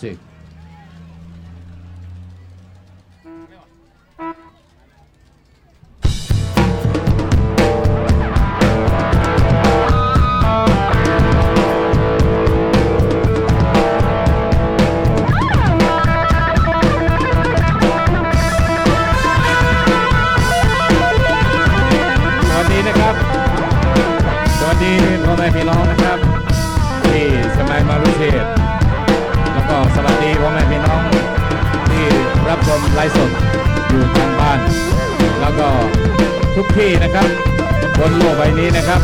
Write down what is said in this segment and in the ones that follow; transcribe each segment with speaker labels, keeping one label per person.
Speaker 1: Sí. ฟ์สดอยู่ทางบ้าน แล้วก็ทุกที่นะครับ บนโลกใบนี้นะครับ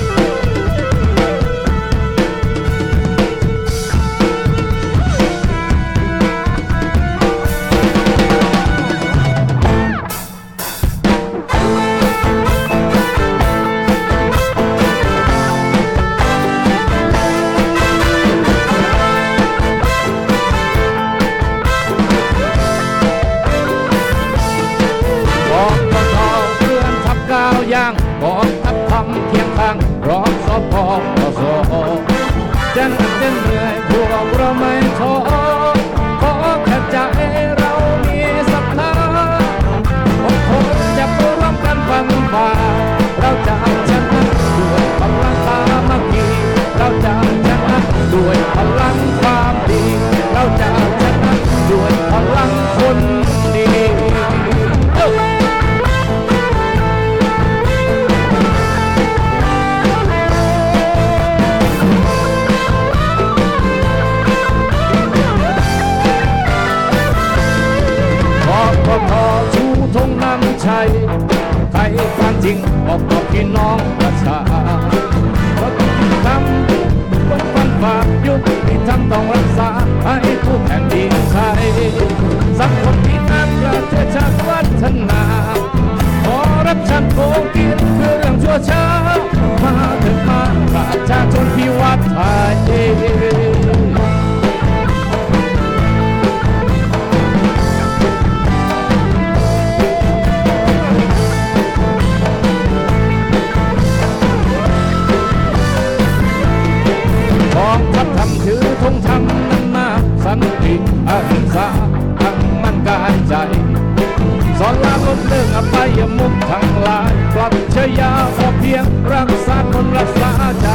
Speaker 1: เลิกอบายมุขทางหลายปลับชยาพอเพียงรักษาคนรักษาใจ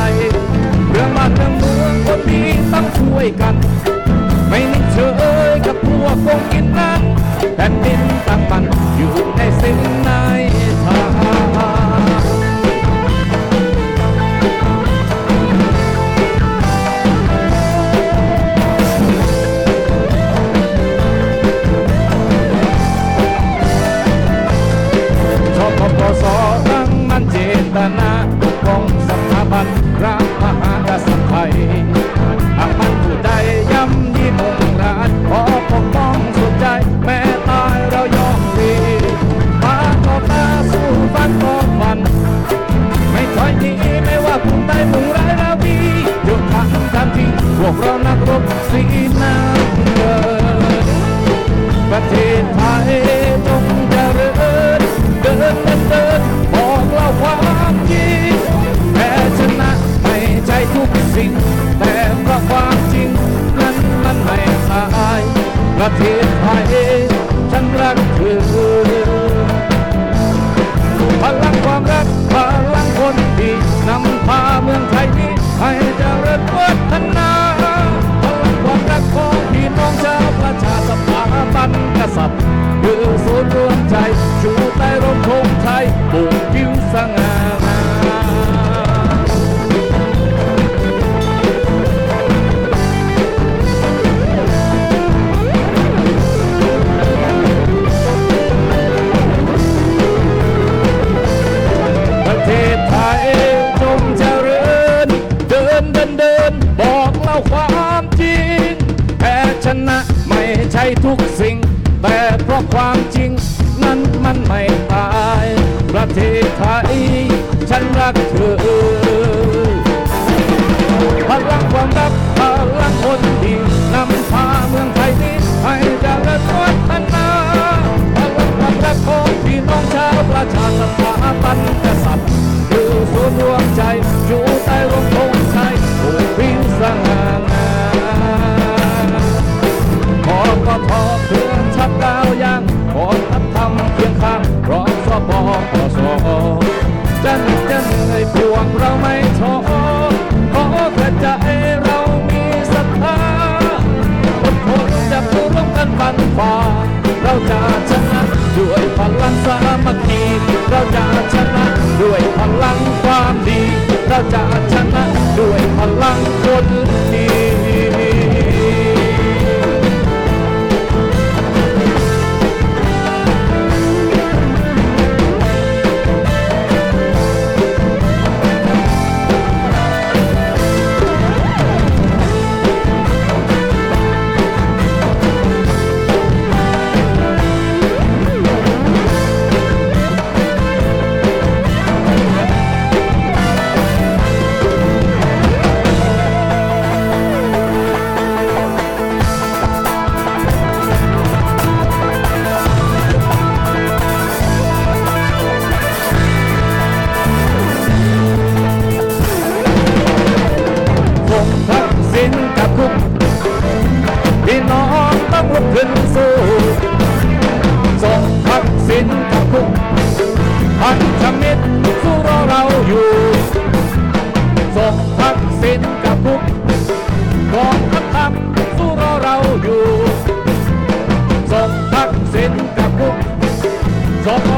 Speaker 1: เรื่องบ้านเรื่องเมืองคนดีต้องช่วยกัน ไม่นิ่งเฉยกับพวกโกงกินนั้นแผ่นดินตั้งมัน ประเทศไทยฉันรักเธอพลังความรักพลังคนดีนำพาเมืองไทยนี้ให้เจริญวัฒนาพลังความรักของพี่น้องชาวประชาสภาบันกษัตริย์ Sing. Joga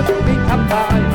Speaker 1: Tschüss, bin dabei.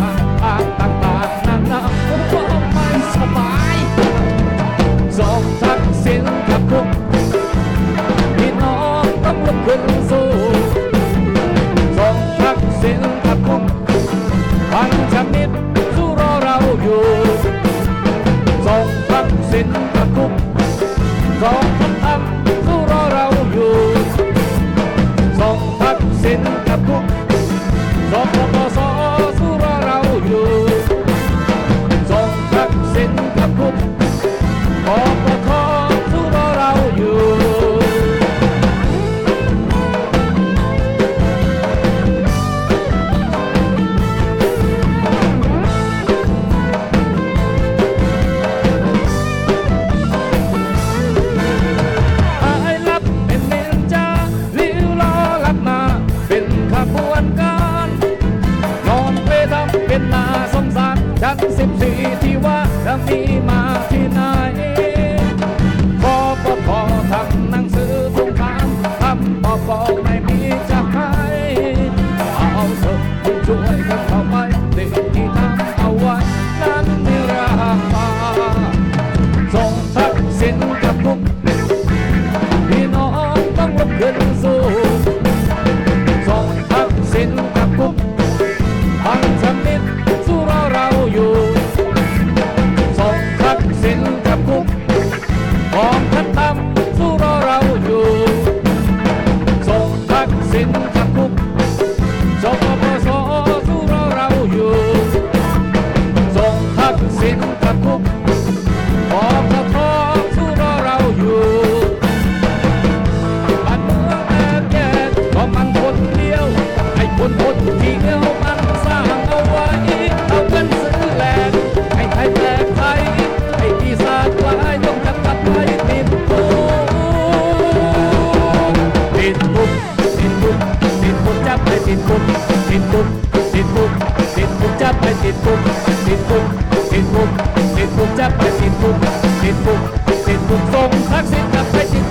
Speaker 1: จะไปติดคุกติดคุกติดคุกติดคุกจะไปติดคุกติดคุกติดคุกส่งทักษิณกลับไปติด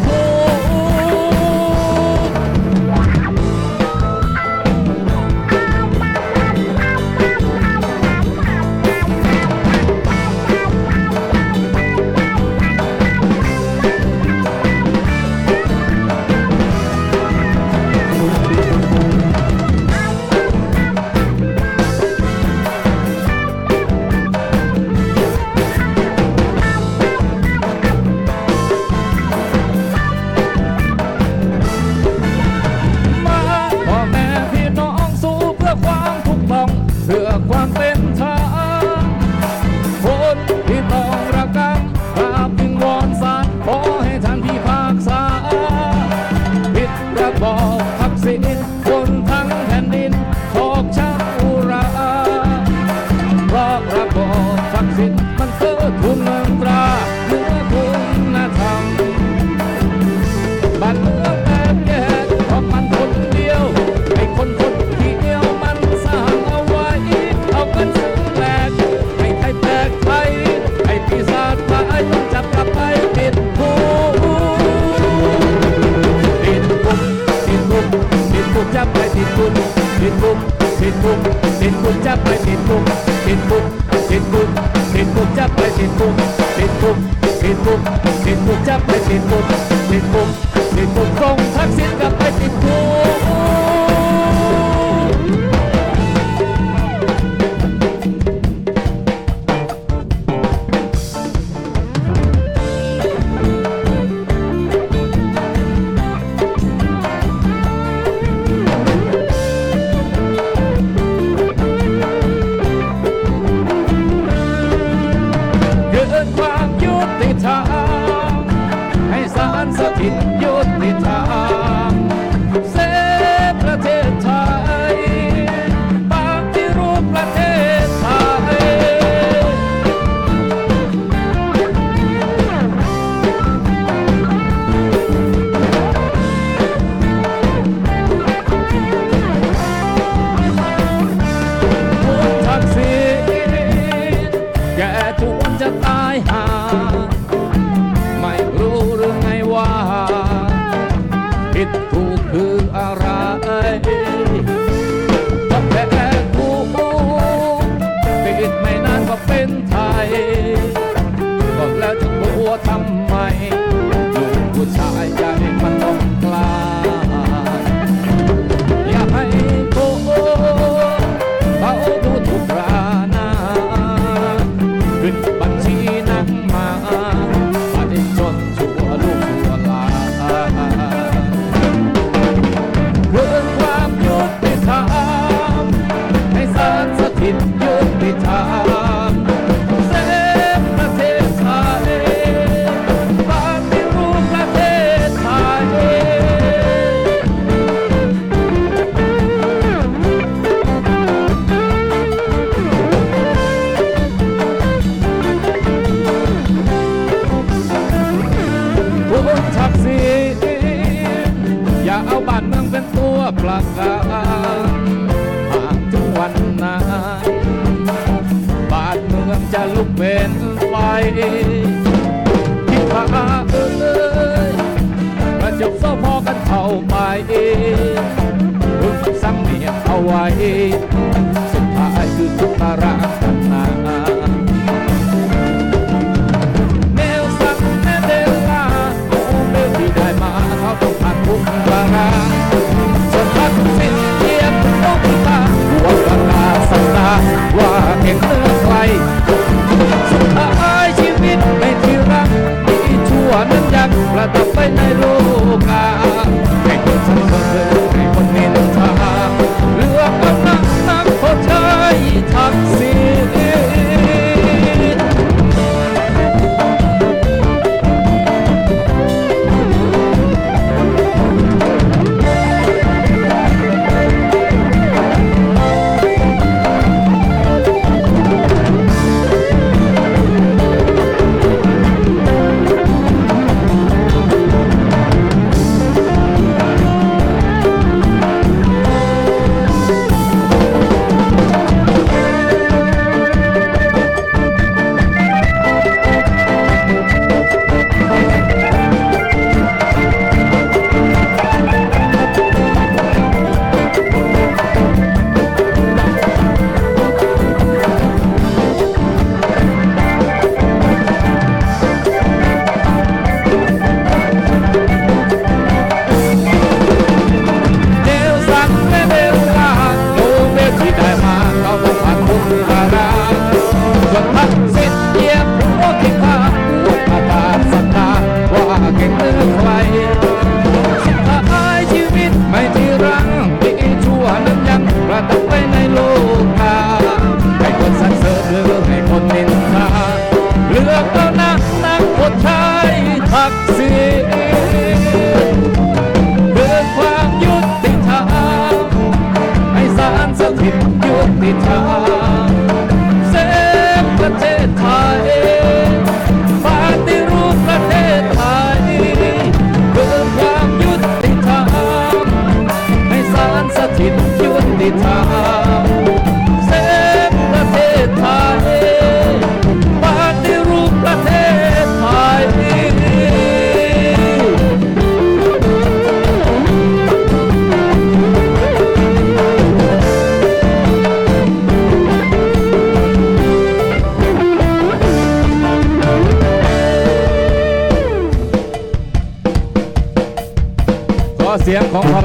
Speaker 1: quanto bút thiện bút thiện bút thiện bút chắp tay thiện bút thiện bút thiện bút thiện bút chắp tay thiện bút thiện bút thiện bút thiện bút chắp tay thiện bút thiện bút thiện bút không thác diễn gặp tay thiện bút ลูกเป็นไฟที่พาเอ้ยมาะจกสพอกันเข้าไปรื้สั่งเนียเอาไว้สุดท้ายคือทุกตารางนาแนวสั่งแเดลาเมลที่ได้มาเขาต้องผ่านทุกตาราง สัญญาว่าเห็นเรื่องใครสุดท้ายชีวิตไม่ที่รักมีชั่วนั้นยังประดับไปในรู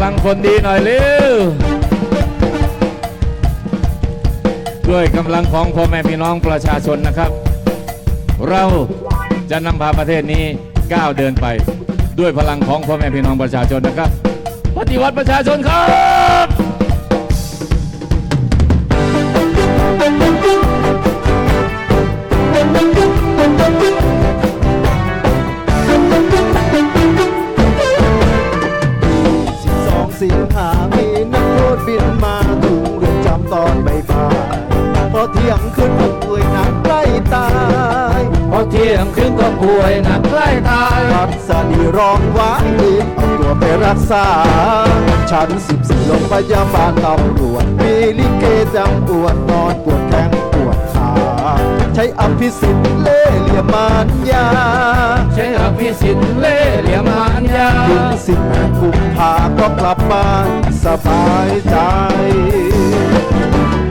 Speaker 1: พลังคนดีหน่อยเร็วด้วยกำลังของพ่อแม่พี่น้องประชาชนนะครับ เราจะนำพาประเทศนี้ก้าวเดินไป ด้วยพลังของพ่อแม่พี่น้องประชาชนนะครับ ปฏิวัติประชาชนครับ
Speaker 2: วยหนักใกล้ตาย
Speaker 1: พั
Speaker 2: สดีร้องหวานรีบเอาตัวไปรักษาชั้น14โรงพยาบาลตำรวจมีลิเกจังปวดนอนปวดแข้งปวดขา ใช้อภิสิทธิ์เล่ห์เหลี่ยมมารยา
Speaker 1: ใช้อภิสิทธิ์เล่ห์เหลี่ยมมารยา
Speaker 2: ถึงสิบแปดกุมภาก็กลับบ้านสบายใจ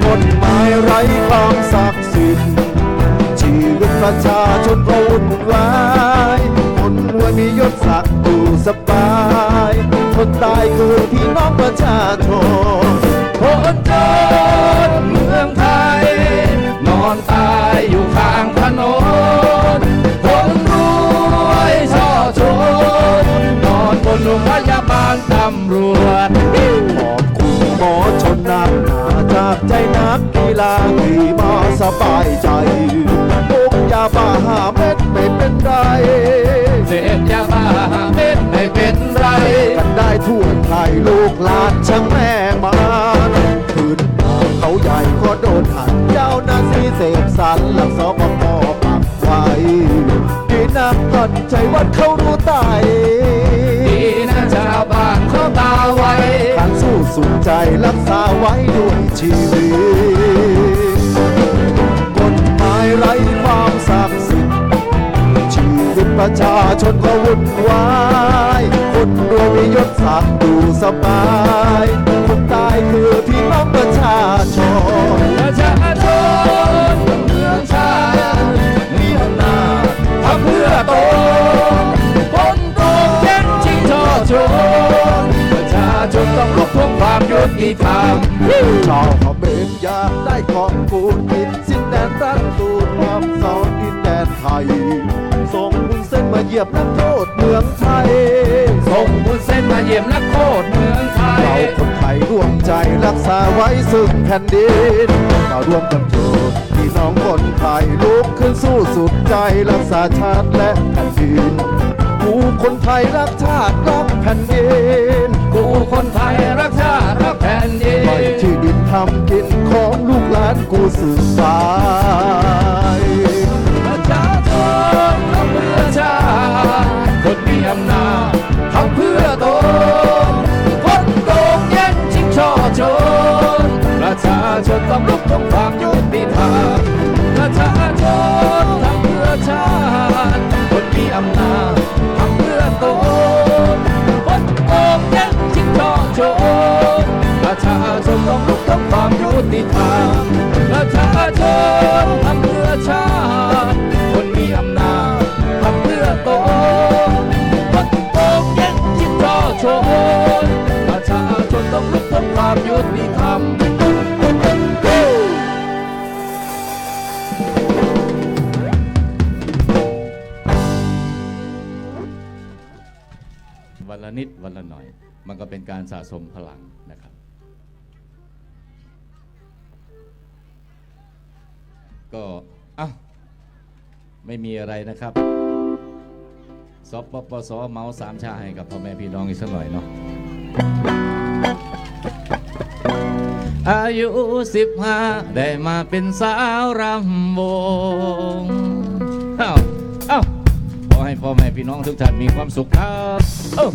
Speaker 2: กฎหมายไร้ความศักดิ์สิทธิ์ ชีวิตประชาชนก็วุ่นวายคนรวยมียศศักดิ์อยู่สบาย คนตายคือพี่น้องประชาชน
Speaker 1: คนจนเมืองไทย นอนตายอยู่ข้างถนนคนรวยช่อชนนอนบนโรงพยาบาลตำรวจ
Speaker 2: ขอบคุณหมอชนนักหนาจากใจนักกีฬาที่มาสบายใจ ใจวัดเขารู้ตาย
Speaker 1: ดีนะชาวบ้านเขาตาไว
Speaker 2: การสู้สุดใจรักษาไว้ด้วยชีวิตกฎหมายไร้ความศักดิ์สิทธิ์ชีวิตประชาชนก็วุ่นวายคนรวยมียศศักดิ์อยู่สบาย คนตายคือพี่น้องประชาชน
Speaker 1: ประชาชน ความยุติธรรม
Speaker 2: ชาวเขมรอยากได้ของกูลปิดสิ้นแดนรัฐตูนความสอนดินแดนไทย ส่งบุญเส้นมาเหยียบนักโทษเมืองไทย
Speaker 1: ส่งบุญเส้นมาเยี่ยมนักโทษเมืองไท
Speaker 2: เรา
Speaker 1: ย
Speaker 2: คนไทยร่วมใจรักษาไว้ซึ่งแผ่นดินมาร่วมกันโจทย์พี่น้องคนไทยลุกขึ้นสู้สุดใจรักษาชาติและแผ่นดิน กูคนไทยรักชาติรักแผ่นดิน
Speaker 1: กูคนไทยรักชาติรักแผ่นดิ
Speaker 2: ปล่อย
Speaker 1: น
Speaker 2: ที่ดินทำกินของลูกหลานกูสืบสาย
Speaker 1: ชาชนทำเพื่อชาติคนมีอำนาจทำเพื่อตนคนโกงแย่งชิงช่อชนประชาชนต้องลุกทวงความยุติธรรมวันละนิดวันละหน่อย มันก็เป็นการสะสมพลังนะครับ ก็อะไม่มีอะไรนะครับสปปสเมาสามชาให้กับพ่อแม่พี่น้องอีกสักหน่อยเนาะอายุสิบห้าได้มาเป็นสาวรำวงเอ้าเอ้าขอให้พ่อแม่พี่น้องทุกท่านมีความสุขครับ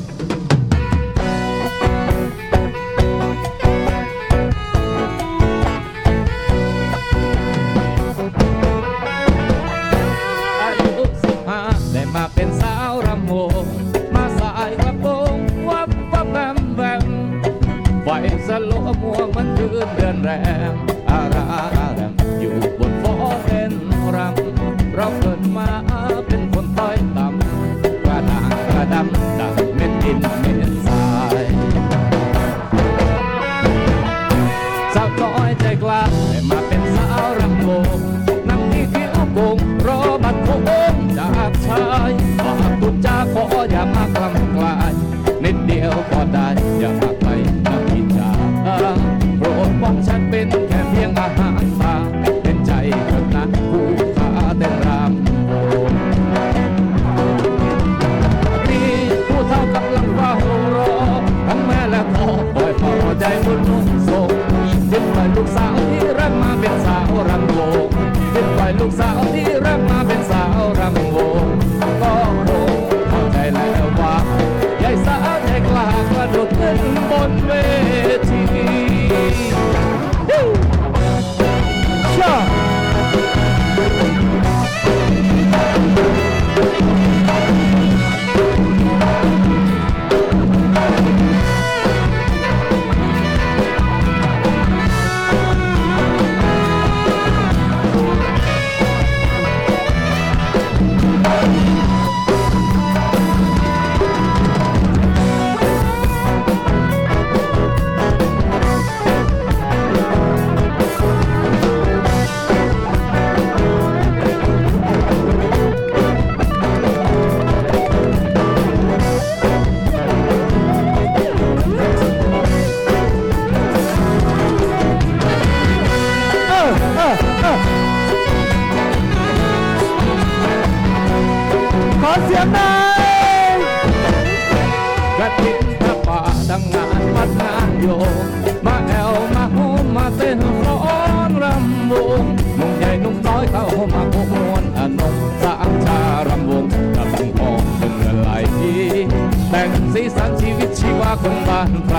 Speaker 1: สีสัน
Speaker 2: ชี
Speaker 1: วิตชีวาคนบ้านไพร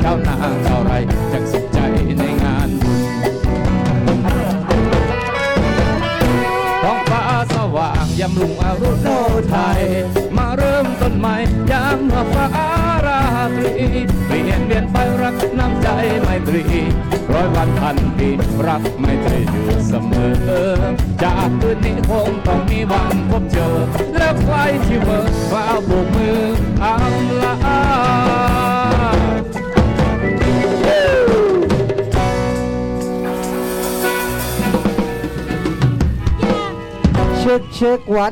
Speaker 1: เจ้านางเจ้าไรจักสุขใจในงานบุญท้องฟ้าสว่างยามรุ่งอรุณโนไทย มาเริ่มต้นใหม่ยามเมื่อฟ้า รีเปลี่ยนเปลี่ยนไปรักน้ำใจไมตรี ร้อยวันพันปีรักไมตรีอยู่เสมอ จากคืนนี้คงต้องมีวันพบเจอ แล้วใครที่เมื่อฟ้าโบกมืออำลา
Speaker 2: เช็คเช็ควัด